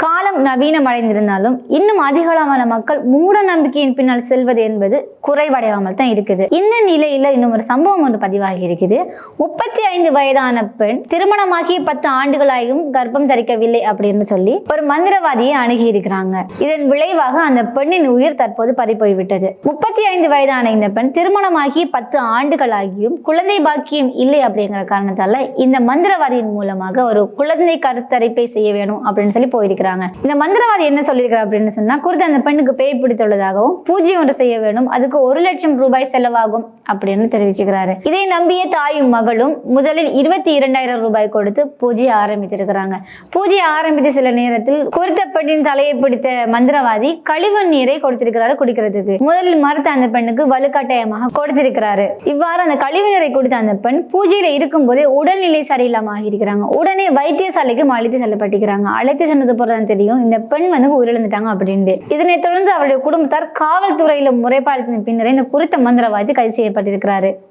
காலம் நவீனமடைந்திருந்தாலும் இன்னும் அதிகளவான மக்கள் மூட நம்பிக்கையின் பின்னால் செல்வது என்பது குறைவடையாமல் தான் இருக்குது. இந்த நிலையில இன்னும் ஒரு சம்பவம் ஒன்று பதிவாகி இருக்குது. முப்பத்தி ஐந்து வயதான பெண் திருமணமாகி பத்து ஆண்டுகளாயும் கர்ப்பம் தரிக்கவில்லை அப்படின்னு சொல்லி ஒரு மந்திரவாதியை அணுகி இருக்கிறாங்க. இதன் விளைவாக அந்த பெண்ணின் உயிர் தற்போது பறிப்போய்விட்டது முப்பத்தி ஐந்து வயதான இந்த பெண் திருமணமாகி பத்து ஆண்டுகளாகியும் குழந்தை பாக்கியம் இல்லை அப்படிங்கிற காரணத்தால இந்த மந்திரவாதியின் மூலமாக ஒரு குழந்தை கருத்தரிப்பை செய்ய வேணும் அப்படின்னு சொல்லி போயிருக்கிறாங்க. இந்த மந்திரவாதி என்ன சொல்லியிருக்கிறார் அப்படின்னு சொன்னா குறித்து அந்த பெண்ணுக்கு பேய் பிடித்துள்ளதாகவும் பூஜை ஒன்று செய்ய வேண்டும் அதுக்கு ஒரு லட்சம் ரூபாய் செலவாகும் அப்படின்னு தெரிவிச்சுக்கிறாரு. இதை நம்பிய தாயும் மகளும் முதலில் இருபத்தி இரண்டாயிரம் ரூபாய் கொடுத்து பூஜையை ஆரம்பித்திருக்கிறாங்க. பூஜையை ஆரம்பித்த சில நேரத்தில் குறித்த பெண்ணின் தலையை பிடித்த மந்திரவாதி கழிவு நீரை கொடுத்திருக்கிறாரு குடிக்கிறதுக்கு. முதலில் மறுத்த அந்த பெண்ணுக்கு வலுக்கட்டாயமாக கொடுத்திருக்கிறாரு. இவ்வாறு அந்த கழிவு நீரை கொடுத்த அந்த பெண் பூஜையில இருக்கும் போதே உடல்நிலை சரியில்லாம ஆகியிருக்கிறாங்க. உடனே வைத்தியசாலைக்கு அழைத்து செல்லப்பட்டிருக்கிறாங்க. அழைத்து சென்னது தான் தெரியும். இந்த பெண் வந்து உயிரிழந்துட்டாங்க அப்படின்ட்டு. இதனைத் தொடர்ந்து அவருடைய குடும்பத்தார் காவல்துறையில முறைப்பாடு பின்னரே இந்த குறித்த மந்திரவாதி கைது செய்யப்பட்டிருக்கிறாரு.